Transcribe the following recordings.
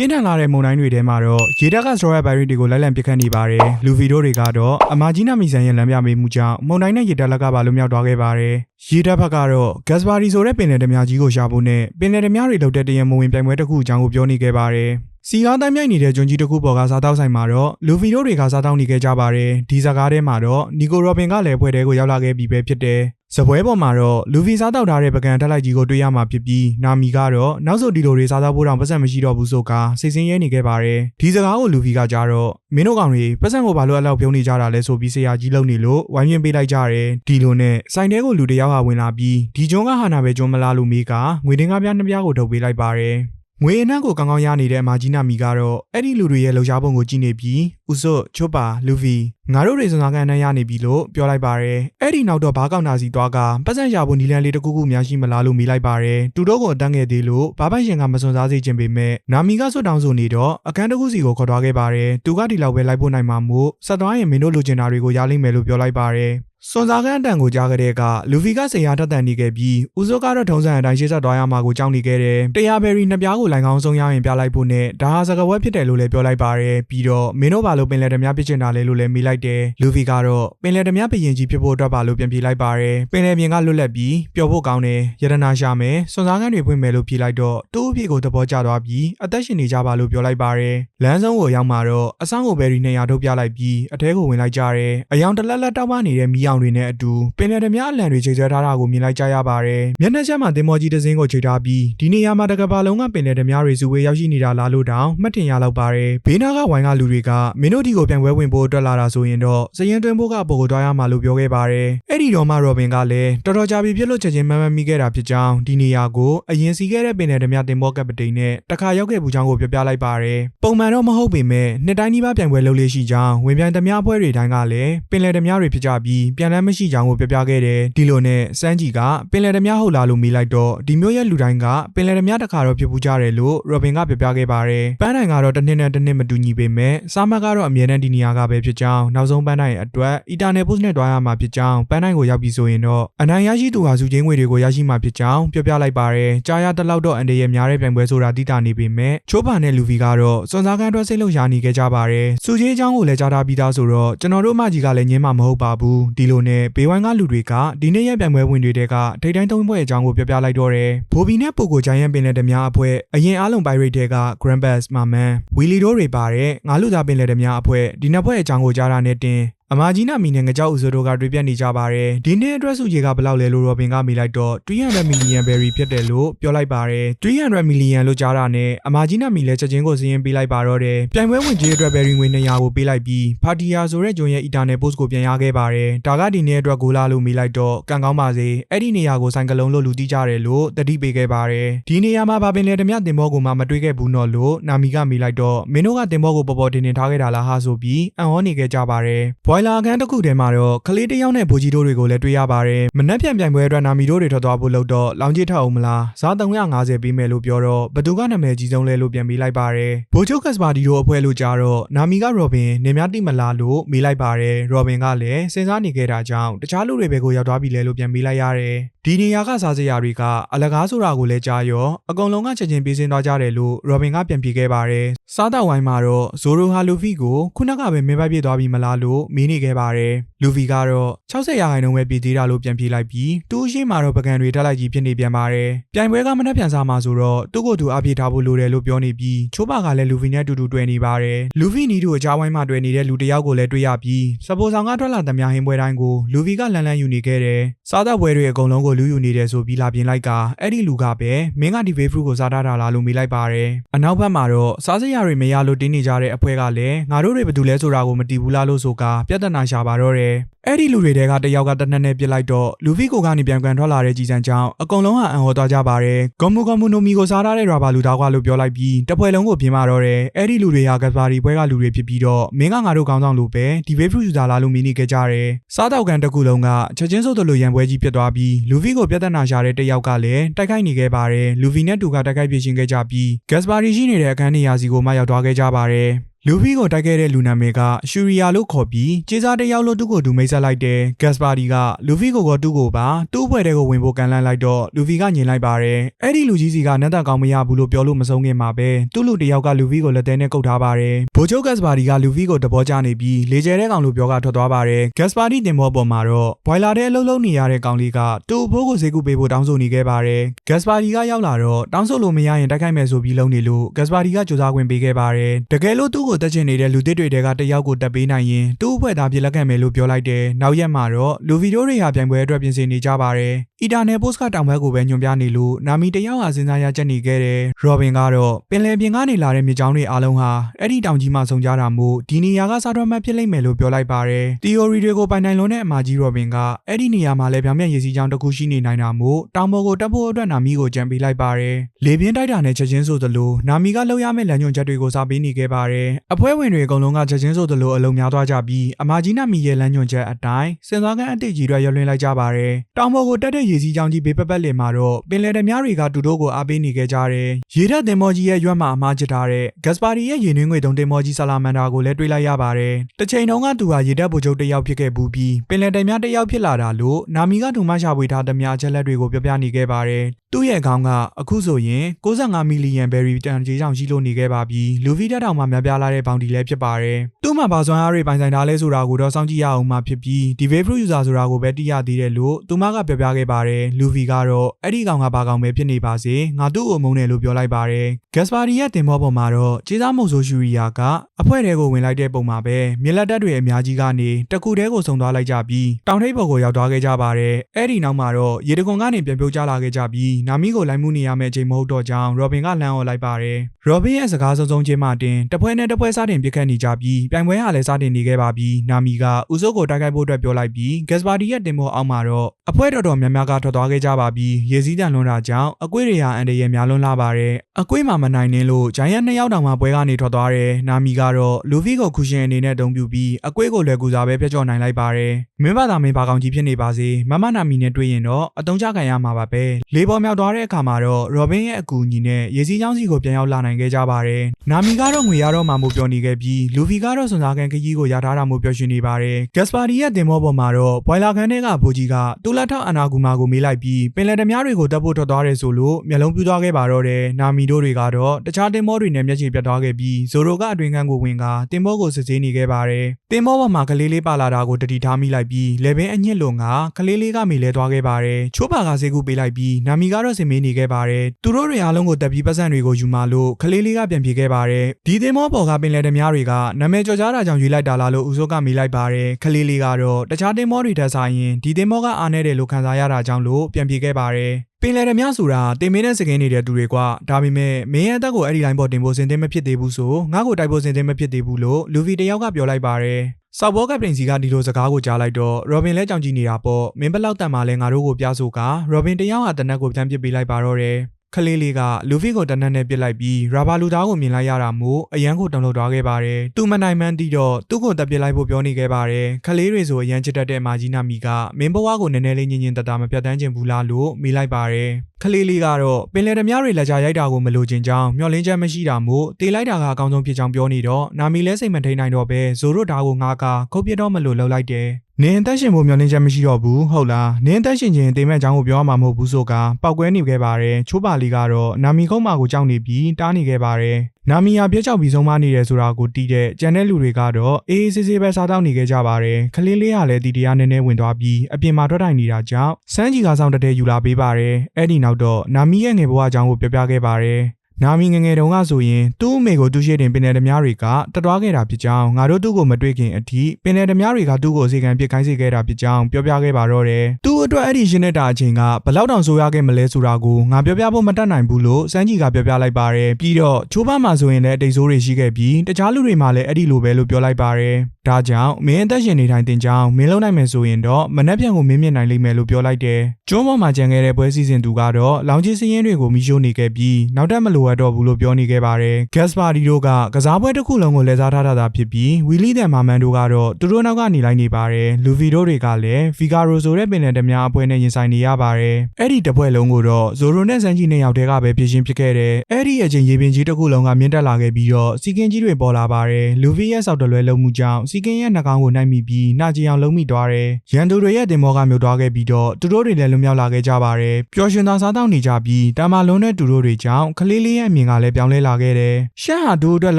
ပြင်းထန်လာတဲ့မုန်တိုင်းတွေထဲမှာတော့ရေတပ်ကစတော်ရဘိုင်ရီတွေကိုလိုက်လံပစ်ခတ်နေပါတယ်လူဗီတို့တွေကတော့အမာဂျီနာမီဆန်ရဲ့လမ်းပြမေးမှုကြောင့်မုန်တိုင်းနဲ့ရေတပ်လက်ကပါလွတ်မြောက်သွားခဲ့ပါတယ်ရေတပ်ဘက်ကတော့ဂက်စပါရီဆိုတဲ့ပင်လယ်ဓမြကြီးကိုရှာဖို့နဲ့ပင်လယ်ဓမြတွေလောက်တဲ့တရံမဝင်ပြိုင်ပွဲတစ်ခုအကြောင်းကိုပြောနေခဲ့ပါတယ် စီကားတမ်းမြိုက်နေတဲ့ဂျွန်ကြီးတစ်ခုပေါ်ကစားတောက်ဆိုင်မှာတော့လူဗီတို့တွေကစားတောက်နေခဲ့ကြပါတယ်ဒီစကားထဲမှာတော့နီကိုရော်ဘင်ကလည်းဖွဲ့တဲကိုရောက်လာခဲ့ပြီပဲဖြစ်တယ်စပွဲပေါ်မှာတော့လူဗီစားတောက်ထားတဲ့ပကံတက်လိုက်ကြီးကိုတွေ့ရမှာဖြစ်ပြီးနာမီကတော့နောက်ဆိုဒီလိုတွေစားသောက်ဖို့တောင်ပတ်စံမရှိတော့ဘူးဆိုကစိတ်ဆင်းရဲနေခဲ့ပါတယ်ဒီစကားကိုလူဗီကကြားတော့မင်းတို့ကောင်တွေပတ်စံကိုဘာလို့အလောက်ပြုံးနေကြတာလဲဆိုပြီးဆရာကြီးလုံနေလို့ဝိုင်းပြင်းပေးလိုက်ကြတယ်ဒီလိုနဲ့ဆိုင်တဲကိုလူတစ်ယောက်ဟာဝင်လာပြီးဒီကျွန်းကဟာနာပဲကျွန်းမလားလို့မေးကငွေတင်းကားပြားနှစ်ပြားကိုထုတ်ပေးလိုက်ပါတယ် ငွေအနှံ့ကိုကောင်းကောင်းရနေတဲ့အမာကြီးနာမီကတော့အဲ့ဒီလူတွေရဲ့လှူရှားပုံကိုကြည့်နေပြီးဥစွတ်ချွတ်ပါလူဗီငါတို့တွေစံစာကန်အနှံ့ရနေပြီလို့ပြောလိုက်ပါတယ်အဲ့ဒီနောက်တော့ဘားကောက်နာစီသွားကပတ်စံရဖို့နီလန်လေးတစ်ခုခုများရှိမလားလို့မေးလိုက်ပါတယ်သူတို့ကိုအတန်းငယ်သေးလို့ဘာပိုင်ရှင်ကမစွန်စားစေခြင်းပေမဲ့နာမီကဆွတ်တောင်းဆိုနေတော့အခန်းတစ်ခုစီကိုခေါ်သွားခဲ့ပါတယ်သူကဒီလောက်ပဲလိုက်ဖို့နိုင်မှာမို့ဆက်သွားရင်မင်းတို့လိုချင်တာတွေကိုရလိမ့်မယ်လို့ပြောလိုက်ပါတယ် စွန်စားကန်အတန်ကိုကြားကြတဲ့ကလူဗီကဆေယာတက်တန်နေခဲ့ပြီးဦးစိုးကတော့ထုံးစံအတိုင်းရှေ့ဆက်သွားရမှာကိုကြောက်နေခဲ့တယ်တရားဘယ်ရီနှစ်ပြားကိုလိုင်ကောင်းဆုံးရရင်ပြလိုက်ဖို့နဲ့ဒါဟာစကားဝက်ဖြစ်တယ်လို့လည်းပြောလိုက်ပါတယ်ပြီးတော့မင်းတို့ဘာလို့ပင်လယ်ဓမြပြစ်ချင်တာလဲလို့လည်းမေးလိုက်တယ်လူဗီကတော့ပင်လယ်ဓမြဘရင်ကြီးဖြစ်ဖို့အတွက်ပါလို့ပြန်ပြေးလိုက်ပါတယ်ပင်လယ်ပြင်ကလွတ်လပ်ပြီးပျော်ဖို့ကောင်းတယ်ရတနာရှာမယ်စွန်စားကန်တွေဖွင့်မယ်လို့ပြေးလိုက်တော့တူးအဖြစ်ကိုသဘောကျသွားပြီးအသက်ရှင်နေကြပါလို့ပြောလိုက်ပါတယ်လမ်းဆုံးကိုရောက်မှာတော့အဆောင်ကိုဘယ်ရီ200ထုတ်ပြလိုက်ပြီးအထဲကိုဝင်လိုက်ကြတယ်အယောင်တလက်လက်တောက်ပနေတဲ့မီးအောင်တွေနဲ့အတူပင်လယ်ဓမြအလံတွေချိန်ဆွဲထားတာကိုမြင်လိုက်ကြရပါတယ်မျက်နှာချက်မှာတင်မောကြီးတစ်စင်းကိုချိန်ထားပြီးဒီနေရာမှာတကဘာလုံးကပင်လယ်ဓမြတွေစုဝေးရောက်ရှိနေတာလားလို့တောင်မှတ်ထင်ရလောက်ပါတယ်ဘေးနားကဝိုင်းကလူတွေကမင်းတို့ဒီကိုပြန်ပွဲဝင်ဖို့အတွက်လာတာဆိုရင်တော့စရင်တွင်းဖို့ကပိုကိုတွားရမှာလို့ပြောခဲ့ပါတယ်အဲ့ဒီတော့မှရော်ဘင်ကလည်းတော်တော်ကြာပြီပြစ်လို့ချက်ချင်းမမ်းမမ်းမိခဲ့တာဖြစ်ကြောင်းဒီနေရာကိုအရင်စီခဲ့တဲ့ပင်လယ်ဓမြတင်မောကပတိန်နဲ့တခါရောက်ခဲ့ဘူးကြောင်းကိုပြောပြလိုက်ပါတယ်ပုံမှန်တော့မဟုတ်ပေမဲ့နှစ်တိုင်းဒီပါပြန်ပွဲလုပ်လေးရှိကြောင်းဝင်ပြန်ဓမြအဖွဲ့တွေတိုင်းကလည်းပင်လယ်ဓမြတွေဖြစ်ကြပြီးပြန်လန်းမရှိကြောင်းကိုပြောပြခဲ့တယ်ဒီလိုနဲ့စန်းကြီးကပင်လယ်ဓမြဟုတ်လားလို့မေးလိုက်တော့ဒီမျိုးရဲ့လူတိုင်းကပင်လယ်ဓမြတစ်ခါတော့ဖြစ်ပူးကြတယ်လို့ရော်ဘင်ကပြောပြခဲ့ပါတယ်ပန်းတိုင်းကတော့တစ်နှစ်နဲ့တစ်နှစ်မတူညီပေမဲ့စာမတ်ကတော့အမြဲတမ်းဒီနေရာကပဲဖြစ်ကြောင်းနောက်ဆုံးပန်းတိုင်းရဲ့အတွက်အီတာနယ်ပို့စ်နဲ့တွားရမှာဖြစ်ကြောင်းပန်းတိုင်းကိုရောက်ပြီဆိုရင်တော့အနိုင်ရရှိသူဟာစုချင်းငွေတွေကိုရရှိမှာဖြစ်ကြောင်းပြောပြလိုက်ပါတယ်ကြားရတလောက်တော့အန်ဒီရဲ့များတဲ့ပြိုင်ပွဲဆိုတာတိတာနေပေမဲ့ချိုးပါနဲ့လူဗီကတော့စွန်စားကန်အတွက်စိတ်လှုပ်ရှားနေခဲ့ကြပါတယ်စုချင်းအကြောင်းကိုလည်းကြားထားပြီးသားဆိုတော့ကျွန်တော်တို့အမကြီးကလည်းညင်းမှာမဟုတ်ပါဘူးဒီလိုနဲ့ဘေးဝိုင်းကလူတွေကဒီနေ့ရဲ့ပြိုင်ပွဲဝင်တွေတဲကထိတ်တိုင်းသုံးပွဲအကြောင်းကိုပြောပြလိုက်တော့တယ်ဘိုဘီနဲ့ပိုကိုဂျိုင်းယန်ပင်လက်တများအဖွဲ့အရင်အားလုံးပိုင်ရိတ်တဲက Grand Bass မာမန်ဝီလီတို့တွေပါတယ်ငါလူသားပင်လက်တများအဖွဲ့ဒီနှစ်ဖွဲ့အကြောင်းကိုကြားတာနဲ့တင် အမာကြီးနာမီနဲ့ငကြောက်ဦးစိုးတို့ကတွေ့ပြတ်နေကြပါတယ်ဒီနေ့အတွက်စုကြီးကဘယ်လောက်လဲလို့ရောဘင်ကမေးလိုက်တော့300 million berry ဖြစ်တယ်လို့ပြောလိုက်ပါတယ်300 million လို့ကြားတာနဲ့အမာကြီးနာမီလည်းချက်ချင်းကိုစည်ရင်ပေးလိုက်ပါတော့တယ်ပြိုင်ပွဲဝင်ကြီးအတွက် berry ငွေ200ကိုပေးလိုက်ပြီးပါတီယာဆိုတဲ့ဂျွန်ရဲ့ eternal post ကိုပြန်ရခဲ့ပါတယ်ဒါကဒီနေ့အတွက်ဂိုလာလို့မေးလိုက်တော့ကံကောင်းပါစေအဲ့ဒီနေရာကိုဆိုင်ကလုံးလို့လူတီးကြတယ်လို့တတိပေးခဲ့ပါတယ်ဒီနေရာမှာဘာပင်လဲတမတင်ဘောကိုမှမတွေးခဲ့ဘူးတော့လို့နာမီကမေးလိုက်တော့မင်းတို့ကတင်ဘောကိုပေါ်ပေါ်တင်တင်ထားခဲ့တာလားဟာဆိုပြီးအံ့ဩနေခဲ့ကြပါတယ်ဘွိုင်လာအခန်းတစ်ခုထဲမှာတော့ကလေးတစ်ယောက်နဲ့ဘူကြီးတို့တွေကိုလည်းတွေ့ရပါတယ်မနှက်ပြန်ပြိုင်ပွဲအတွက်နာမီတို့တွေထွက်သွားဖို့လုပ်တော့လောင်ကြီးထအောင်မလားဇာ350ပေးမယ်လို့ပြောတော့ဘသူကနာမည်ကြီးဆုံးလဲလို့ပြန်ပေးလိုက်ပါတယ်ဘိုချုပ်ကတ်စပါဒီတို့အဖွဲ့လို့ကြားတော့နာမီကရော်ဘင်နေများတိမလားလို့မေးလိုက်ပါတယ်ရော်ဘင်ကလည်းစဉ်းစားနေခဲ့တာကြောင့်တခြားလူတွေပဲကိုရောက်သွားပြီလဲလို့ပြန်ပေးလိုက်ရတယ် ဒီနေရာကစားစရာတွေကအလကားဆိုတာကိုလည်းကြားရောအကုန်လုံးကချက်ချင်းပြေးစင်းသွားကြတယ်လို့ရော်ဘင်ကပြန်ပြေခဲ့ပါတယ်စားတော့ဝိုင်းမှာတော့ဇိုရိုဟာလူဖီကိုခုနကပဲမင်းပိုက်ပြေးသွားပြီမလားလို့မေးနေခဲ့ပါတယ်လူဖီကတော့60ရာခိုင်နှုန်းပဲပြည်သေးတာလို့ပြန်ပြေးလိုက်ပြီးတူးရှိမှာတော့ပကံတွေတက်လိုက်ကြီးဖြစ်နေပြန်ပါတယ်ပြိုင်ပွဲကမနှက်ပြန်စားမှာဆိုတော့သူ့ကိုယ်သူအပြေးထားဖို့လိုတယ်လို့ပြောနေပြီးချိုးပါကလည်းလူဖီနဲ့အတူတူတွေ့နေပါတယ်လူဖီနီတို့အကြောင်းဝိုင်းမှာတွေ့နေတဲ့လူတစ်ယောက်ကိုလည်းတွေ့ရပြီးစပိုဆောင်ကထွက်လာသမျှဟင်းပွဲတိုင်းကိုလူဖီကလန်လန်ယူနေခဲ့တယ်စားတော့ပွဲတွေအကုန်လုံးကိုလူယူနေတယ်ဆိုပြီးလာပြင်လိုက်ကအဲ့ဒီလူကပဲမင်းကဒီဗေးဖရူကိုစားထားတာလားလို့မေးလိုက်ပါတယ်အနောက်ဘက်မှာတော့စားစရာတွေမရလို့တင်းနေကြတဲ့အဖွဲ့ကလည်းငါတို့တွေဘယ်သူလဲဆိုတာကိုမတီးဘူးလားလို့ဆိုကပြဿနာရှာပါတော့တယ် အဲ့ဒီလူတွေတဲကတယောက်ကတနက်နဲ့ပြစ်လိုက်တော့လူဖီကိုကနေပြန်ကန်ထွက်လာတဲ့ကြီးစံကြောင့်အကုန်လုံးကအံ့ဩသွားကြပါတယ်ဂွန်မူဂွန်မူနိုမီကိုစားထားတဲ့ရာဘာလူသားကလို့ပြောလိုက်ပြီးတပွဲလုံးကိုပြင်မာတော့တယ်အဲ့ဒီလူတွေကဂတ်ပါရီပွဲကလူတွေဖြစ်ပြီးတော့မင်းကငါတို့ကောင်းဆောင်လို့ပဲဒီဗေးဖရူယူစားလာလို့မင်းနေခဲ့ကြတယ်စားတော့ကန်တစ်ခုလုံးကချက်ချင်းစိုးတလို့ရံပွဲကြီးဖြစ်သွားပြီးလူဖီကိုပြဿနာရှာတဲ့တယောက်ကလည်းတိုက်ခိုက်နေခဲ့ပါတယ်လူဖီနဲ့တူကတိုက်ခိုက်ပြရှင်ခဲ့ကြပြီးဂတ်ပါရီရှိနေတဲ့အခန်းနေရာစီကိုမှရောက်သွားခဲ့ကြပါတယ် လူဖီကိုတိုက်ခဲ့တဲ့လူနာမည်ကရှူရီယာလို့ခေါ်ပြီးကျေးစားတစ်ယောက်လို့သူ့ကိုသူမိတ်ဆက်လိုက်တယ်ဂက်စပါဒီကလူဖီကိုကသူ့ကိုပါသူ့အဖွဲ့တဲ့ကိုဝင်ဖို့ကန်လန့်လိုက်တော့လူဖီကညင်လိုက်ပါတယ်အဲ့ဒီလူကြီးစီကနတ်သက်ကောင်းမရဘူးလို့ပြောလို့မဆုံးခင်မှာပဲသူ့လူတစ်ယောက်ကလူဖီကိုလက်သေးနဲ့ကုတ်ထားပါတယ်ဘိုဂျိုဂက်စပါဒီကလူဖီကိုတဘောချနေပြီးလေကျဲတဲ့ကောင်လို့ပြောကထွက်သွားပါတယ်ဂက်စပါဒီတင်မောပေါ်မှာတော့ဘွိုင်လာတဲ့အလုံးလုံးနေရတဲ့ကောင်လေးကသူ့အဖိုးကိုဈေးကူပေးဖို့တောင်းဆိုနေခဲ့ပါတယ်ဂက်စပါဒီကရောက်လာတော့တောင်းဆိုလို့မရရင်တိုက်ခိုက်မယ်ဆိုပြီးလုံးနေလို့ဂက်စပါဒီကကြိုးစားခွင့်ပေးခဲ့ပါတယ်တကယ်လို့သူ့ကိုတက်ချင်နေတဲ့လူသစ်တွေတဲကတယောက်ကိုတက်ပေးနိုင်ရင်သူ့အဖွဲ့သားပြလက်ခံမယ်လို့ပြောလိုက်တယ်နောက်ရက်မှာတော့လူဗီဒီယိုတွေဟာပြိုင်ပွဲအတွက်ပြင်ဆင်နေကြပါတယ်အီတာနယ်ပို့စ်ကတောင်ဘက်ကိုပဲညွန်ပြနေလို့နာမီတယောက်ဟာစဉ်းစားရချက်နေခဲ့တယ်ရောဘင်ကတော့ပင်လယ်ပြင်ကနေလာတဲ့မြေကြောင်းတွေအားလုံးဟာအဲ့ဒီတောင်ကြီးမှာဆုံကြတာမို့ဒီနေရာကစားတော့မှတ်ဖြစ်လိမ့်မယ်လို့ပြောလိုက်ပါတယ် theory တွေကိုပိုင်နိုင်လုံးတဲ့အမကြီးရောဘင်ကအဲ့ဒီနေရာမှာလည်းပြောင်းပြန်ရည်စည်းကြောင်းတစ်ခုရှိနေနိုင်တာမို့တောင်ပေါ်ကိုတက်ဖို့အတွက်နာမီကိုကြံပေးလိုက်ပါတယ်လေပြင်းတိုက်တာနဲ့ချက်ချင်းဆိုသလိုနာမီကလှုပ်ရမယ့်လမ်းညွှန်ချက်တွေကိုစာပေးနေခဲ့ပါတယ်အဖွဲ့ဝင်တွေအကုန်လုံးကချက်ချင်းဆိုသလိုအလုံးများသွားကြပြီးအမကြီးနာမီရဲ့လမ်းညွှန်ချက်အတိုင်းစင်သွားကန်အတိတ်ကြီးတွေရွလွှင့်လိုက်ကြပါတယ်တောင်ပေါ်ကိုတက်တဲ့ရည်စည်းကြောင်းကြီးဘေးပတ်ပတ်လည်မှာတော့ပင်လယ်ဓမြတွေကတူတို့ကိုအားပေးနေခဲ့ကြတယ်ရေထက်တင်မောကြီးရဲ့ရွက်မှာအမားချစ်ထားတဲ့ဂက်စပါရီရဲ့ရေနွေးငွေတုံတင်မောကြီးဆာလာမန်ဒါကိုလည်းတွေ့လိုက်ရပါတယ်တစ်ချိန်တုန်းကသူဟာရေတက်ဗိုလ်ချုပ်တစ်ယောက်ဖြစ်ခဲ့ဘူးပြီးပင်လယ်ဓမြတစ်ယောက်ဖြစ်လာတာလို့နာမီကထူမရှာဖွေထားသမျှအချက်လက်တွေကိုပြောပြနေခဲ့ပါတယ်သူ့ရဲ့ခေါင်းကအခုဆိုရင်65မီလီယံဘယ်ရီတန်ကြီးကြောင်ရှိလို့နေခဲ့ပါပြီလူဗီတက်တောင်မှများပြားလာတဲ့ဘောင်တီလည်းဖြစ်ပါတယ်သူ့မှာဘာစွမ်းအားတွေပိုင်ဆိုင်ထားလဲဆိုတာကိုတော့စောင့်ကြည့်ရအောင်မှဖြစ်ပြီးဒီ wave fruit user ဆိုတာကိုပဲသိရသေးတယ်လို့သူမကပြောပြခဲ့ပါတယ်လူဗီကတော့အဲ့ဒီကောင်ကဘာကောင်ပဲဖြစ်နေပါစေငါသူ့ကိုမုန်းတယ်လို့ပြောလိုက်ပါတယ်ဂက်စပါရီရဲ့တင်မောပေါ်မှာတော့ကျေးစားမုံဆိုရှူရီယာကအဖွဲ့တဲကိုဝင်လိုက်တဲ့ပုံမှာပဲမြေလက်တက်တွေအများကြီးကနေတကူတဲကိုဆုံသွားလိုက်ကြပြီးတောင်ထိပ်ပေါ်ကိုရောက်သွားခဲ့ကြပါတယ်အဲ့ဒီနောက်မှာတော့ရေတခွန်ကနေပြန်ပြုတ်ကျလာခဲ့ကြပြီးနာမီကိုလိုက်မှုနေရမယ့်အချိန်မဟုတ်တော့ကြောင်းရောဘင်ကလမ်းအော်လိုက်ပါတယ်ရောဘင်ရဲ့စကားဆုံးဆုံးချင်းမှတင်တပွဲနဲ့တပွဲစတင်ပြစ်ခတ်နေကြပြီးပြိုင်ပွဲဟာလည်းစတင်နေခဲ့ပါပြီနာမီကဥစိုးကိုတိုက်ခိုက်ဖို့အတွက်ပြောလိုက်ပြီးဂက်စပါဒီရဲ့တင်မောအောက်မှာတော့အဖွဲတော်တော်များများကထွက်သွားခဲ့ကြပါပြီးရေစည်းတန်လွန်တာကြောင့်အကွေးတွေဟာအန်တရယ်များလွန်းလာပါတယ်အကွေးမှာမနိုင်နှင်းလို့ဂျိုင်ယန်နှစ်ယောက်တောင်မှပွဲကနေထွက်သွားတယ်နာမီကတော့လူဗီကိုခုရှင်အနေနဲ့အသုံးပြုပြီးအကွေးကိုလွယ်ကူစွာပဲဖျက်ချော်နိုင်လိုက်ပါတယ်မင်းဘာသာမင်းဘာကောင်ကြီးဖြစ်နေပါစေမမနာမီနဲ့တွေ့ရင်တော့အတုံးချခံရမှာပါပဲလေပေါ်မြောက်သွားတဲ့အခါမှာတော့ရောဘင်ရဲ့အကူအညီနဲ့ရေစည်းချောင်းစီကိုပြန်ရောက်လာနိုင်ခဲ့ကြပါတယ်နာမီကတော့ငွေရတော့မှမို့ပြောနေခဲ့ပြီးလူဗီကတော့စွန်စားကန်ခကြီးကိုရထားတာမို့ပြောရှင်နေပါတယ်ဂက်စပါဒီရဲ့တင်မောပေါ်မှာတော့ဘွိုင်လာခန်းထဲကဘူကြီးကတူလက်ထောက်အနာကူမာကိုမေးလိုက်ပြီးပင်လယ်ဓမြတွေကိုတက်ဖို့ထွက်သွားတယ်ဆိုလို့မျက်လုံးပြူးသွားခဲ့ပါတော့တယ်နာမီတို့တွေကတော့တခြားတင်မောတွေနဲ့မျက်ခြေပြတ်သွားခဲ့ပြီးဇိုရိုကအတွင်ခန်းကိုဝင်ကတင်မောကိုစစ်ဆေးနေခဲ့ပါတယ်တင်မောပေါ်မှာကလေးလေးပါလာတာကိုတတိထားမိလိုက်ပြီးလေပင်အညစ်လွန်ကကလေးလေးကမေလဲသွားခဲ့ပါတယ်ချိုးပါကဆေးကူပေးလိုက်ပြီးနာမီကတော့စင်မေးနေခဲ့ပါတယ်သူတို့တွေအားလုံးကိုတက်ပြီးပတ်စံတွေကိုယူမာလို့ကလေးလေးကပြန်ပြေခဲ့ပါတယ်ဒီတင်မောပေါ်ကပင်လယ်ဓမြတွေကနာမည်ကျော်ကြားတာကြောင့်ရွေးလိုက်တာလားလို့ဦးစိုးကမေးလိုက်ပါတယ်ကလေးလေးကတော့တခြားတင်မောတွေထက်ဆိုင်ရင်ဒီတင်မောကအားနေတယ်လို့ခံစားရတာကြောင့်လို့ပြန်ပြေခဲ့ပါတယ်ပင်လယ်ဓမြဆိုတာတင်မင်းနဲ့စကင်းနေတဲ့သူတွေကဒါပေမဲ့မင်းရဲ့အသက်ကိုအဲ့ဒီလိုင်းပေါ်တင်ဖို့စင်တင်မဖြစ်သေးဘူးဆိုငါ့ကိုတိုက်ဖို့စင်တင်မဖြစ်သေးဘူးလို့လူဗီတယောက်ကပြောလိုက်ပါတယ်။ဆောက်ဘောကပရင်စီကဒီလိုစကားကိုကြားလိုက်တော့ရောဘင်လဲကြောင်ကြည့်နေတာပေါ့မင်းဘလောက်တန်မှလဲငါတို့ကိုပြဆိုကရောဘင်တယောက်ဟာတနက်ကိုပြန်ပစ်ပေးလိုက်ပါတော့တယ်။ ခလေးလေးကလူဖီကိုတနက်နဲ့ပစ်လိုက်ပြီးရာဘာလူသားကိုမြင်လိုက်ရတာမို့အရန်ကိုတုံလို့သွားခဲ့ပါတယ်။သူမနိုင်မှန်းသိတော့သူ့ကိုတက်ပစ်လိုက်ဖို့ပြောနေခဲ့ပါတယ်။ခလေးတွေဆိုအရန်ချစ်တတ်တဲ့မာကြီးနာမီကမင်းဘဝကိုနည်းနည်းလေးညင်ညင်တတမပြတ်တန်းခြင်းဘူးလားလို့မေးလိုက်ပါတယ်။ ခလေးလေးကတော့ပင်လယ်ဓမြတွေလက်ချရိုက်တာကိုမလိုချင်ကြောင်းမျှော်လင့်ချက်မရှိတာမို့တေးလိုက်တာကအကောင်းဆုံးဖြစ်ကြောင်းပြောနေတော့နာမီလဲစိတ်မထိန်နိုင်တော့ပဲဇိုရိုဒါကိုငါကခုတ်ပြတော့မလို့လှုပ်လိုက်တယ်နင်းအသက်ရှင်ဖို့မျှော်လင့်ချက်မရှိတော့ဘူးဟုတ်လားနင်းအသက်ရှင်ခြင်းတိမ်မဲ့အကြောင်းကိုပြောရမှာမဟုတ်ဘူးဆိုကပောက်ကွဲနေခဲ့ပါတယ်ချိုးပါလီကတော့နာမီကုန်းမာကိုကြောက်နေပြီးတားနေခဲ့ပါတယ်နာမီယာပြက်ချောက်ပြီးဆုံးမနေတယ်ဆိုတာကိုတီးတဲ့ကြံတဲ့လူတွေကတော့အေးအေးဆေးဆေးပဲစားတောက်နေခဲ့ကြပါတယ်ခလေးလေးကလည်းတီတရားနည်းနည်းဝင်သွားပြီးအပြင်မှာထွက်ထိုင်နေတာကြောင့်စမ်းကြီးကားဆောင်တတဲ့ယူလာပေးပါတယ်အဲ့ဒီနောက်တော့နာမီရဲ့ငယ်ဘဝအကြောင်းကိုပြောပြခဲ့ပါတယ်နာမီငယ်ငယ်တုန်းကဆိုရင်သူ့အမေကိုသူ့ရှိတဲ့ပင်နယ်ဓမြတွေကတတွားခဲ့တာဖြစ်ကြောင်းငါတို့သူ့ကိုမတွေ့ခင်အထိပင်နယ်ဓမြတွေကသူ့ကိုအစီကံပြစ်ခိုင်းစေခဲ့တာဖြစ်ကြောင်းပြောပြခဲ့ပါတော့တယ်။သူ့အတွက်အဲ့ဒီရှင်းနေတာအချိန်ကဘလောက်တောင်ဆိုးရခဲ့မလဲဆိုတာကိုငါပြောပြဖို့မတတ်နိုင်ဘူးလို့စန်းကြီးကပြောပြလိုက်ပါတယ်။ပြီးတော့ချိုးပမှာဆိုရင်လည်းအတိတ်ဆိုးတွေရှိခဲ့ပြီးတခြားလူတွေမှလည်းအဲ့ဒီလိုပဲလို့ပြောလိုက်ပါတယ်။ ဒါကြောင့်မင်းအသက်ရှင်နေထိုင်တင်ကြောင်းမင်းလုံးနိုင်မယ်ဆိုရင်တော့မနှက်ပြန်ကိုမင်းမြင်နိုင်လိမ့်မယ်လို့ပြောလိုက်တယ်။ကျွန်းပေါ်မှာကြံခဲ့တဲ့ပွဲစီစဉ်သူကတော့လောင်ကြီးစရင်တွေကိုမိရှို့နေခဲ့ပြီးနောက်တက်မလိုအပ်တော့ဘူးလို့ပြောနေခဲ့ပါတယ်။ Gas Party တို့ကကစားပွဲတစ်ခုလုံးကိုလဲစားထားတာဖြစ်ပြီးဝီလီတဲ့မာမန်တို့ကတော့သူတို့နောက်ကနေလိုက်နေပါတယ်။လူဗီတို့တွေကလည်း Figaro ဆိုတဲ့ပင်လယ်တများအပွဲနဲ့ရင်ဆိုင်နေရပါတယ်။အဲ့ဒီတပွဲလုံးကိုတော့ Zoro နဲ့ Sanji နှစ်ယောက်တည်းကပဲဖြစ်ရှင်းဖြစ်ခဲ့တယ်။အဲ့ဒီအချိန်ရေပင်ကြီးတစ်ခုလုံးကမြင့်တက်လာခဲ့ပြီးတော့စီကင်းကြီးတွေပေါ်လာပါတယ်။လူဗီရဲ့ဆောက်တလွဲလုံးမှုကြောင့်စီကင်းရဲ့နှာခေါင်းကိုနှိုက်မိပြီးနှာချီအောင်လုံးမိသွားတယ်။ရန်သူတွေရဲ့တင်မောကမြုပ်သွားခဲ့ပြီးတော့သူတို့တွေလည်းလွန်မြောက်လာခဲ့ကြပါတယ်။ပျော်ရွှင်သာစားတောက်နေကြပြီးတာမာလုံးတဲ့သူတို့တွေကြောင့်ကလေးလေးရဲ့အမြင်ကလည်းပြောင်းလဲလာခဲ့တယ်။ရှက်ဟာသူ့အတွက်လ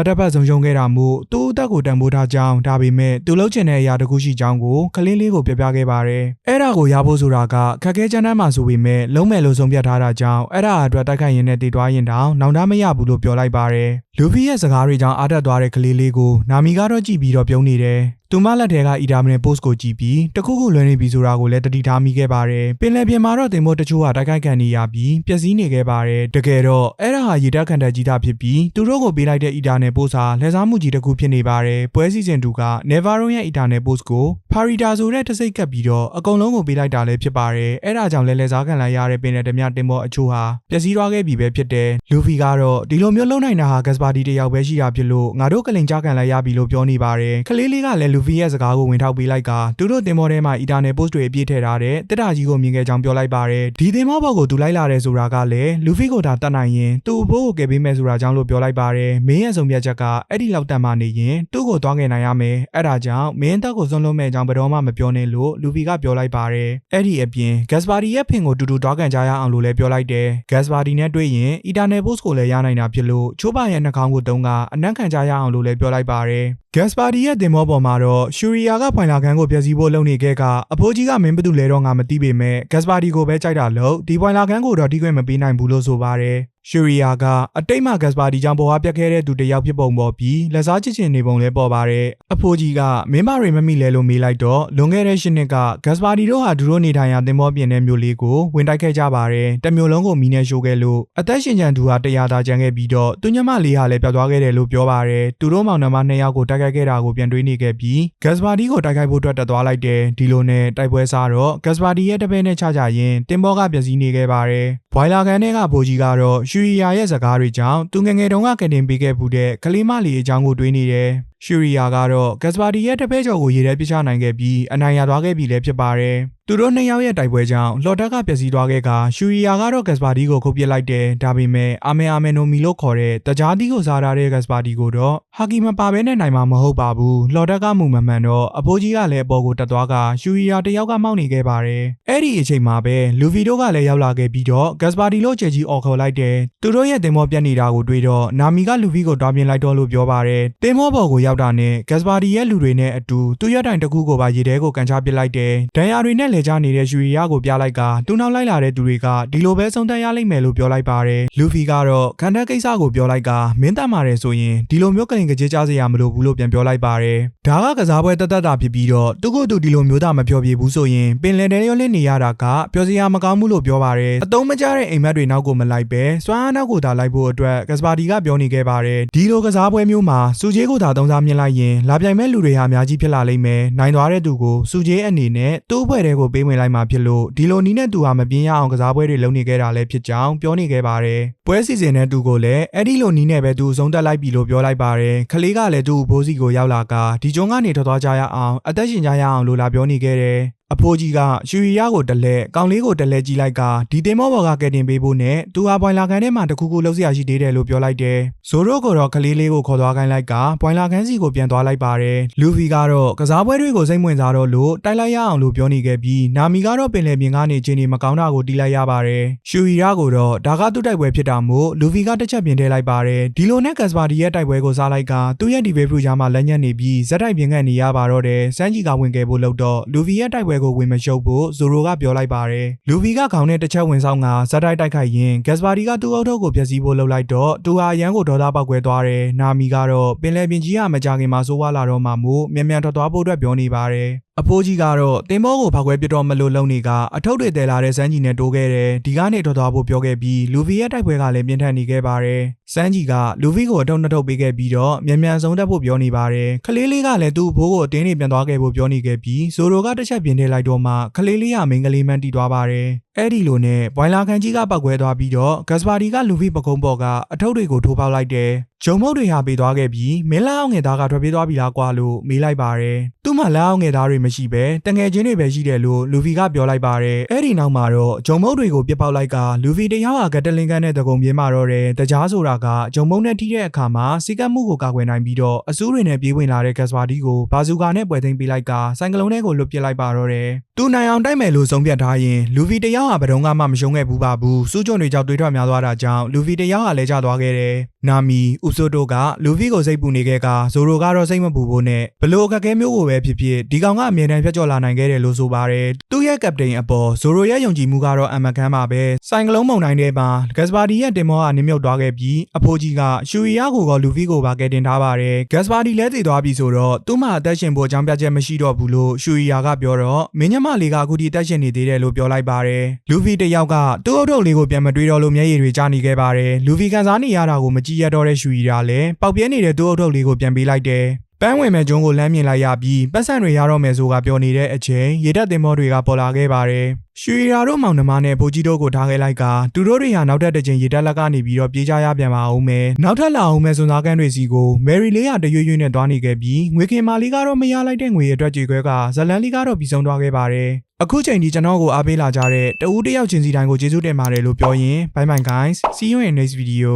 က်ထပ်ပတ်ဆုံးရှုံးခဲ့တာမို့သူ့အသက်ကိုတန်ဖိုးထားကြောင်းဒါပေမဲ့သူလှုပ်ချင်တဲ့အရာတစ်ခုရှိကြောင်းကိုကလေးလေးကိုပြပြခဲ့ပါတယ်။အဲ့ဒါကိုရဖို့ဆိုတာကခက်ခဲကြမ်းတမ်းမှဆိုပေမဲ့လုံးမဲ့လို့ဆုံးဖြတ်ထားတာကြောင့်အဲ့ဒါအတွက်တိုက်ခိုက်ရင်းနဲ့တည်သွားရင်တောင်နောင်တမရဘူးလို့ပြောလိုက်ပါတယ်။လူဖီရဲ့စကားတွေကြောင့်အားတက်သွားတဲ့ကလေးလေးကိုနာမီကတော့ကြည့်ပြီးတော့ပြုံးနေတယ်။ day. သူမလက်ထဲကအီဒါမနဲ့ post ကိုကြည့်ပြီးတခုခုလွှဲနေပြီဆိုတာကိုလည်းတတိထားမိခဲ့ပါတယ်။ပင်လယ်ပြင်မှာတော့တင်မို့တချို့ဟာတိုက်ခိုက်ခံနေရပြီးပျက်စီးနေခဲ့ပါတယ်။တကယ်တော့အဲ့ဒါဟာရေတက်ခန်တက်ကြီးတာဖြစ်ပြီးသူတို့ကိုပေးလိုက်တဲ့အီဒါနဲ့ post ဟာလက်စားမှုကြီးတစ်ခုဖြစ်နေပါတယ်။ပွဲစီစဉ်သူက Nevarro ရဲ့အီဒါနဲ့ post ကို Farida ဆိုတဲ့တစိတ်ကပ်ပြီးတော့အကုန်လုံးကိုပေးလိုက်တာလည်းဖြစ်ပါတယ်။အဲ့ဒါကြောင့်လဲလက်စားခံလိုက်ရတဲ့ပင်လယ်ဓမြတင်မို့အချို့ဟာပျက်စီးသွားခဲ့ပြီပဲဖြစ်တယ်။လူဖီကတော့ဒီလိုမျိုးလုံနိုင်တာဟာ Gaspard တယောက်ပဲရှိတာဖြစ်လို့ငါတို့ကလိန်ကြခံလိုက်ရပြီလို့ပြောနေပါတယ်။ကလေးလေးကလည်းလူဖီရဲ့စကားကိုဝင်ထောက်ပေးလိုက်ကသူတို့တင်မောထဲမှာအီတာနယ် post တွေအပြည့်ထည့်ထားတဲ့တက်တာကြီးကိုမြင်ခဲ့ကြောင်းပြောလိုက်ပါတယ်။ဒီတင်မောဘောက်ကိုသူလိုက်လာတယ်ဆိုတာကလည်းလူဖီကိုဒါတတ်နိုင်ရင်သူ့ဘိုးကိုကယ်ပေးမယ်ဆိုတာကြောင့်လို့ပြောလိုက်ပါတယ်။မင်းရဲ့ဆုံးဖြတ်ချက်ကအဲ့ဒီလောက်တတ်မှနေရင်သူ့ကိုသွားငယ်နိုင်ရမယ်။အဲ့ဒါကြောင့်မင်းတက်ကိုစွန့်လွတ်မဲ့အကြောင်းဘယ်တော့မှမပြောနဲ့လို့လူဖီကပြောလိုက်ပါတယ်။အဲ့ဒီအပြင် Gaspard ရဲ့ဖင်ကိုတူတူတွားကန်ကြရအောင်လို့လည်းပြောလိုက်တယ်။ Gaspard နဲ့တွေ့ရင်အီတာနယ် post ကိုလည်းရနိုင်တာဖြစ်လို့ချိုးပါရဲ့နှာခေါင်းကိုတုံးကအနက်ခံကြရအောင်လို့လည်းပြောလိုက်ပါတယ်။ Gaspard ရဲ့တင်မောပေါ်မှာတော့ရှူရီယာကဖွင်လာခန်းကိုဖျက်ဆီးဖို့လုပ်နေခဲ့ကအဖိုးကြီးကမင်းဘသူလဲတော့ငါမသိပေမဲ့ Gaspard ကိုပဲကြိုက်တာလို့ဒီဖွင်လာခန်းကိုတော့တီးခွင့်မပေးနိုင်ဘူးလို့ဆိုပါတယ်ရှူရီယာကအတိတ်မှဂက်စပါဒီကြောင့်ပေါ်ဝါပြတ်ခဲ့တဲ့သူတစ်ယောက်ဖြစ်ပုံပေါ်ပြီးလက်စားချစ်ချင်နေပုံလဲပေါ်ပါတယ်။အဖိုးကြီးကမင်းမတွေမမိလဲလို့မေးလိုက်တော့လွန်ခဲ့တဲ့ရှစ်နှစ်ကဂက်စပါဒီတို့ဟာသူတို့နေထိုင်ရာတင်မောပြင်တဲ့မြို့လေးကိုဝင်တိုက်ခဲ့ကြပါတယ်။တမျိုးလုံးကိုမီးနဲ့ရှို့ခဲ့လို့အသက်ရှင်ကြံသူဟာတရားသာကြံခဲ့ပြီးတော့သူညမလေးဟာလည်းပျောက်သွားခဲ့တယ်လို့ပြောပါတယ်။သူတို့မောင်နှမနှစ်ယောက်ကိုတိုက်ခိုက်ခဲ့တာကိုပြန်တွေးနေခဲ့ပြီးဂက်စပါဒီကိုတိုက်ခိုက်ဖို့အတွက်တက်သွားလိုက်တယ်။ဒီလိုနဲ့တိုက်ပွဲစားတော့ဂက်စပါဒီရဲ့တပည့်နဲ့ချကြရင်တင်မောကပျက်စီးနေခဲ့ပါတယ်။ဘွိုင်လာကန်တဲ့ကဘိုးကြီးကတော့ရှူရီယာရဲ့စကားတွေကြောင့်သူငယ်ငယ်တုန်းကကတင်ပေးခဲ့မှုတဲ့ကလေးမလေးအကြောင်းကိုတွေးနေတယ်။ရှူရီယာကတော့ဂက်စပါဒီရဲ့တပည့်ကျော်ကိုရေထဲပစ်ချနိုင်ခဲ့ပြီးအနိုင်ရသွားခဲ့ပြီလည်းဖြစ်ပါတယ်။ သူတို့နှစ်ယောက်ရဲ့တိုက်ပွဲကြောင့်လော်တက်ကပျက်စီးသွားခဲ့ကရှူရီယာကတော့ဂက်စပါဒီကိုခုတ်ပစ်လိုက်တယ်။ဒါပေမဲ့အာမေအာမေနိုမီလို့ခေါ်တဲ့တကြားတီကိုစားထားတဲ့ဂက်စပါဒီကိုတော့ဟာကီမပါဘဲနဲ့နိုင်မှာမဟုတ်ပါဘူး။လော်တက်ကမှုမမှန်တော့အဖိုးကြီးကလည်းအပေါ်ကိုတက်သွားကရှူရီယာတယောက်ကမောက်နေခဲ့ပါတယ်။အဲ့ဒီအချိန်မှာပဲလူဗီတို့ကလည်းရောက်လာခဲ့ပြီးတော့ဂက်စပါဒီလို့ကြဲကြီးအော်ခေါ်လိုက်တယ်။သူတို့ရဲ့တင်မောပြတ်နေတာကိုတွေ့တော့နာမီကလူဗီကိုတွားပြင်းလိုက်တော့လို့ပြောပါတယ်။တင်မောပေါ်ကိုရောက်တာနဲ့ဂက်စပါဒီရဲ့လူတွေနဲ့အတူသူ့ရတိုင်တစ်ခုကိုပါရေထဲကိုကန်ချပစ်လိုက်တယ်။ဒဏ်ရာတွေနဲ့လဲကျနေတဲ့ရှူရီယာကိုပြလိုက်ကသူ့နောက်လိုက်လာတဲ့သူတွေကဒီလိုပဲဆုံးသက်ရလိမ့်မယ်လို့ပြောလိုက်ပါတယ်။လူဖီကတော့ခန္ဓာကိစ္စကိုပြောလိုက်ကမင်းတတ်မာတယ်ဆိုရင်ဒီလိုမျိုးကလင်ကကြေးကြစရာမလိုဘူးလို့ပြန်ပြောလိုက်ပါတယ်။ဒါကကစားပွဲတတ်တတ်တာဖြစ်ပြီးတော့သူ့ကိုယ်သူဒီလိုမျိုးသားမပြောပြဘူးဆိုရင်ပင်လယ်ထဲရောလင်းနေရတာကပြောစရာမကောင်းဘူးလို့ပြောပါတယ်။အတုံးမကျတဲ့အိမ်မက်တွေနောက်ကိုမလိုက်ပဲစွမ်းအားနောက်ကိုသာလိုက်ဖို့အတွက်ကစပါဒီကပြောနေခဲ့ပါတယ်။ဒီလိုကစားပွဲမျိုးမှာစူဂျေးကိုသာသုံးစားမြင်လိုက်ရင်လာပြိုင်မဲ့လူတွေဟာအများကြီးဖြစ်လာလိမ့်မယ်။နိုင်သွားတဲ့သူကိုစူဂျေးအနေနဲ့သူ့ဘွဲ့တွေကိုပေးဝင်လိုက်မှဖြစ်လို့ဒီလိုနီးနဲ့သူဟာမပြင်းရအောင်ကစားပွဲတွေလုပ်နေခဲ့တာလည်းဖြစ်ကြောင်းပြောနေခဲ့ပါတယ်။ပွဲစီစဉ်တဲ့သူကိုလည်းအဲ့ဒီလိုနီးနဲ့ပဲသူအဆုံးသက်လိုက်ပြီလို့ပြောလိုက်ပါတယ်။ခလေးကလည်းသူ့ဘိုးစီကိုရောက်လာကဒီကျုံကနေထွက်သွားကြရအောင်အသက်ရှင်ကြရအောင်လို့လာပြောနေခဲ့တယ်။ အဖိုးကြီးကရှူရီယာကိုတလဲကောင်လေးကိုတလဲကြည့်လိုက်ကဒီတင်မောဘော်ကကဲတင်ပေးဖို့နဲ့သူဟာပွိုင်လာခန်းထဲမှာတခုခုလှုပ်ရှားရှိသေးတယ်လို့ပြောလိုက်တယ်။ဇိုရိုကိုတော့ကလေးလေးကိုခေါ်သွားခိုင်းလိုက်ကပွိုင်လာခန်းစီကိုပြန်သွားလိုက်ပါတယ်။လူဖီကတော့ကစားပွဲတွေကိုစိတ်ဝင်စားတော့လို့တိုက်လိုက်ရအောင်လို့ပြောနေခဲ့ပြီးနာမီကတော့ပင်လယ်ပြင်ကနေချင်းနေမကောင်းတာကိုတီးလိုက်ရပါတယ်။ရှူရီယာကိုတော့ဒါကသူ့တိုက်ပွဲဖြစ်တာမို့လူဖီကတစ်ချက်ပြင်ထည့်လိုက်ပါတယ်။ဒီလိုနဲ့ကက်စပါဒီရဲ့တိုက်ပွဲကိုစားလိုက်ကသူ့ရဲ့ဒီဘေဖရူဂျာမှာလက်ညက်နေပြီးဇက်တိုက်ပြင်ကနေရပါတော့တယ်။စမ်းကြီးကဝင်ခဲ့ဖို့လို့တော့လူဖီရဲ့တိုက်ပွဲကိုဝင်မရှုပ်ဖို့ဇိုရိုကပြောလိုက်ပါတယ်။လူဗီကခေါင်းနဲ့တစ်ချက်ဝင်ဆောင်ကဇက်တိုက်တိုက်ခိုက်ရင်ဂက်စပါဒီကသူ့အုပ်ထုပ်ကိုဖျက်ဆီးဖို့လှုပ်လိုက်တော့သူဟာရန်ကိုဒေါသပေါက်ကွဲသွားတယ်။နာမီကတော့ပင်လယ်ပြင်ကြီးကမကြခင်မှာစိုးဝါလာတော့မှမို့မြန်မြန်ထွက်သွားဖို့အတွက်ပြောနေပါတယ်။ အဖိုးကြီးကတော့တင်ဘောကိုဖောက်ခွဲပြစ်တော့မလို့လုံနေကအထုပ်တွေတဲလာတဲ့စန်းကြီးနဲ့တိုးခဲ့တယ်ဒီကနေထွက်သွားဖို့ပြောခဲ့ပြီးလူဗီရဲ့တိုက်ပွဲကလည်းပြင်းထန်နေခဲ့ပါတယ်စန်းကြီးကလူဗီကိုအထုပ်နှစ်ထုပ်ပေးခဲ့ပြီးတော့မြန်မြန်ဆုံးတက်ဖို့ပြောနေပါတယ်ခလေးလေးကလည်းသူ့ဘိုးကိုအတင်းနေပြန်သွားခဲ့ဖို့ပြောနေခဲ့ပြီးဇိုရိုကတစ်ချက်ပြင်းထည့်လိုက်တော့မှခလေးလေးကမင်းကလေးမှန်းတီးသွားပါတယ် အဲ့ဒီလိုနဲ့ဘွိုင်လာခန်ကြီးကပောက်ကွဲသွားပြီးတော့ဂက်စပါဒီကလူဗီပကုံးပေါ်ကအထုပ်တွေကိုထိုးပေါက်လိုက်တယ်ဂျုံမုတ်တွေဟာပေးသွားခဲ့ပြီးမင်းလာအောင်ငယ်သားကထွက်ပြေးသွားပြီလားကွာလို့မေးလိုက်ပါတယ်သူ့မှာလာအောင်ငယ်သားတွေမရှိပဲတငယ်ချင်းတွေပဲရှိတယ်လို့လူဗီကပြောလိုက်ပါတယ်အဲ့ဒီနောက်မှာတော့ဂျုံမုတ်တွေကိုပြစ်ပေါက်လိုက်ကလူဗီတယောက်ကဂက်တလင်ကန်နဲ့တကုံပြင်းမာတော့တယ်တကြားဆိုတာကဂျုံမုတ်နဲ့ထိတဲ့အခါမှာစီကတ်မှုကိုကာကွယ်နိုင်ပြီးတော့အစူးတွေနဲ့ပြေးဝင်လာတဲ့ဂက်စပါဒီကိုဘာဇူကာနဲ့ပွဲသိမ်းပေးလိုက်ကဆိုင်ကလုန်းထဲကိုလွတ်ပစ်လိုက်ပါတော့တယ်သူနိုင်အောင်တိုက်မယ်လို့ဆုံးဖြတ်ထားရင်လူဗီတယောက်ကဘယ်တော့မှမရှုံးခဲ့ဘူးပါဘူးစူးကြုံတွေကြောင့်တွေးထွက်များသွားတာကြောင့်လူဗီတယောက်ကလည်းကျသွားခဲ့တယ်နာမီဥဆိုတိုကလူဗီကိုစိတ်ပူနေခဲ့ကဇိုရိုကတော့စိတ်မပူဖို့နဲ့ဘလို့အခက်အခဲမျိုးကိုပဲဖြစ်ဖြစ်ဒီကောင်ကအမြဲတမ်းဖြတ်ကျော်လာနိုင်ခဲ့တယ်လို့ဆိုပါတယ်သူ့ရဲ့ကပတိန်အပေါ်ဇိုရိုရဲ့ယုံကြည်မှုကတော့အမကန်ပါပဲဆိုင်ကလုန်းမုန်တိုင်းထဲမှာဂက်စပါဒီရဲ့တင်မောကနေမြုပ်သွားခဲ့ပြီးအဖိုးကြီးကရှူရီယာကိုကလူဗီကိုပါကဲတင်ထားပါတယ်ဂက်စပါဒီလည်းတည်သွားပြီဆိုတော့သူ့မှာအသက်ရှင်ဖို့အကြောင်းပြချက်မရှိတော့ဘူးလို့ရှူရီယာကပြောတော့မင်းညမလေးကအခုဒီအသက်ရှင်နေသေးတယ်လို့ပြောလိုက်ပါတယ်လူဗီတယောက်ကသူ့အုပ်ထုပ်လေးကိုပြန်မတွေးတော့လို့မျက်ရည်တွေကျနေခဲ့ပါတယ်လူဗီကန်စားနေရတာကိုမကြည့်ရတော့တဲ့ရှူရီယာလည်းပေါက်ပြဲနေတဲ့သူ့အုပ်ထုပ်လေးကိုပြန်ပေးလိုက်တယ် ပန်းဝင်မဲ့ကျုံးကိုလမ်းမြင်လိုက်ရပြီးပတ်စံတွေရတော့မယ်ဆိုကပြောနေတဲ့အချိန်ရေတက်တင်မောတွေကပေါ်လာခဲ့ပါတယ်။ရွှေရာတို့မောင်နှမနဲ့ဘိုးကြီးတို့ကိုထားခဲ့လိုက်ကသူတို့တွေဟာနောက်ထပ်တစ်ချိန်ရေတက်လက်ကနေပြီးတော့ပြေးကြရပြန်ပါအောင်မယ်။နောက်ထပ်လာအောင်မယ်စွန်စားကန်းတွေစီကိုမယ်ရီလေးကတရွရွနဲ့သွားနေခဲ့ပြီးငွေခင်မာလေးကတော့မရလိုက်တဲ့ငွေရဲ့အတွက်ကြေခွဲကဇလန်လေးကတော့ပြီးဆုံးသွားခဲ့ပါတယ်။အခုချိန်ဒီကျွန်တော်ကိုအားပေးလာကြတဲ့တဦးတစ်ယောက်ချင်းစီတိုင်းကိုကျေးဇူးတင်ပါတယ်လို့ပြောရင် bye bye guys see you in next video